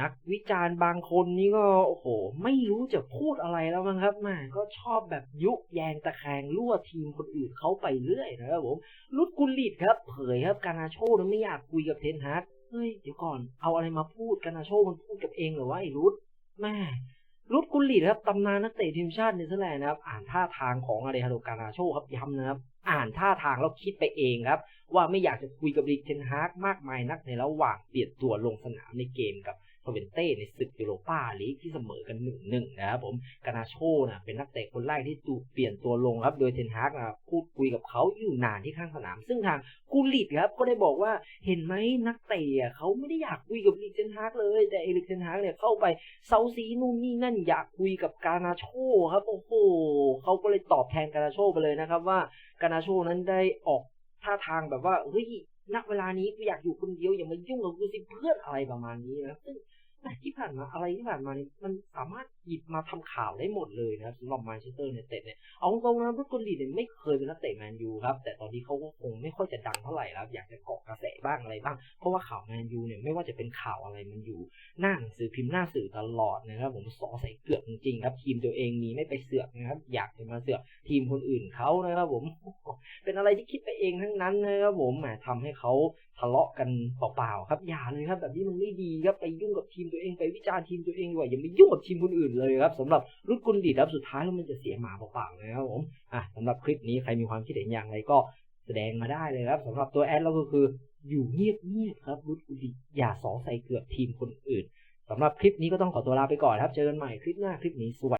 นักวิจารณ์บางคนนี่ก็โอ้โห ไม่รู้จะพูดอะไรแล้วมั้งครับแม่ก็ชอบแบบยุแยงตะแคงรั่วทีมคนอื่นเขาไปเรื่อยนะครับผมรุดกุลิดครับ เผยครับกานาโชนะไม่อยากคุยกับเทนฮาร์ดเฮ้ยเดี๋ยวก่อนเอาอะไรมาพูดกานาโชมันพูดกับเองเหรอวะไอ้รุดแม่ รุดกุลลิครับตำนานนักเตะทีมชาติเนเธอร์แลนด์นะครับ อ่านท่าทางของอาเดฮาโดการาโชครับย้ำนะครับ อ่านท่าทางแล้วคิดไปเองครับ ว่าไม่อยากจะคุยกับริกเทนฮากมากมายนักในระหว่างเปลี่ยนตัวลงสนามในเกมกับ ทเวนเต้ในศึกยูโรปาลีกที่เสมอกันหนึ่งหนึ่งนะครับผมกานาโชนะเป็นนักเตะคนแรกที่ตูเปลี่ยนตัวลงครับ โดยเทนฮากนะพูดคุยกับเขาอยู่นานที่ข้างสนาม ซึ่งทางกูลิตครับก็ได้บอกว่าเห็นไหมนักเตะเขาไม่ได้อยากคุยกับลีกเทนฮากเลย แต่เอลิกเทนฮากเนี่ยเข้าไปเซาซีนู่นนี่นั่นอยากคุยกับกานาโชครับโอ้โหเขาก็เลยตอบแทนกานาโชไปเลยนะครับว่ากานาโชนั้นได้ออกท่าทางแบบว่าเฮ้ยณเวลานี้กูอยากอยู่คนเดียวอย่ามายุ่งกับกูสิเพื่อนอะไรประมาณนี้นะซึ่ง ผ่านมาอะไรที่ผ่านมานี่มันสามารถหยิบมาทำข่าวได้หมดเลยนะครับสำหรับแมนเชสเตอร์ยูไนเต็ดเนี่ยเอาตรงๆนะบรุกกุลลีเนี่ยไม่เคยเป็นนักเตะแมนยูครับ แต่ตอนนี้เขาก็คงไม่ค่อยจะดังเท่าไหร่แล้ว อยากจะเกาะกระแสบ้างอะไรบ้าง เพราะว่าข่าวแมนยูเนี่ยไม่ว่าจะเป็นข่าวอะไรมันอยู่ หน้าหนังสือพิมพ์หน้าสื่อตลอดนะครับผมสอใส่เกือกจริงๆครับทีมตัวเองมีไม่ไปเสือกนะครับ อยากจะมาเสือกทีมคนอื่นเขานะครับผม เป็นอะไรที่คิดไปเองทั้งนั้นนะครับผมแหมทำให้เขาทะเลาะกันเปล่าๆครับอย่าเลยครับ แบบนี้มันไม่ดีครับไปยุ่งกับทีมตัวเองไปวิจารณ์ทีมตัวเองดีกว่าอย่าไปยุ่งกับทีมคนอื่นเลยครับสำหรับรุ่นกุลดีครับสุดท้ายแล้วมันจะเสียหมาเปล่าๆนะครับผมอะสำหรับคลิปนี้ใครมีความคิดเห็นอย่างไรก็แสดงมาได้เลยครับสำหรับตัวแอดเราก็คืออยู่เงียบๆครับรุ่นกุลดีอย่าสอใส่เกือบทีมคนอื่นสำหรับคลิปนี้ก็ต้องขอตัวลาไปก่อนครับเจอกันใหม่คลิปหน้าคลิปนี้สวัสดี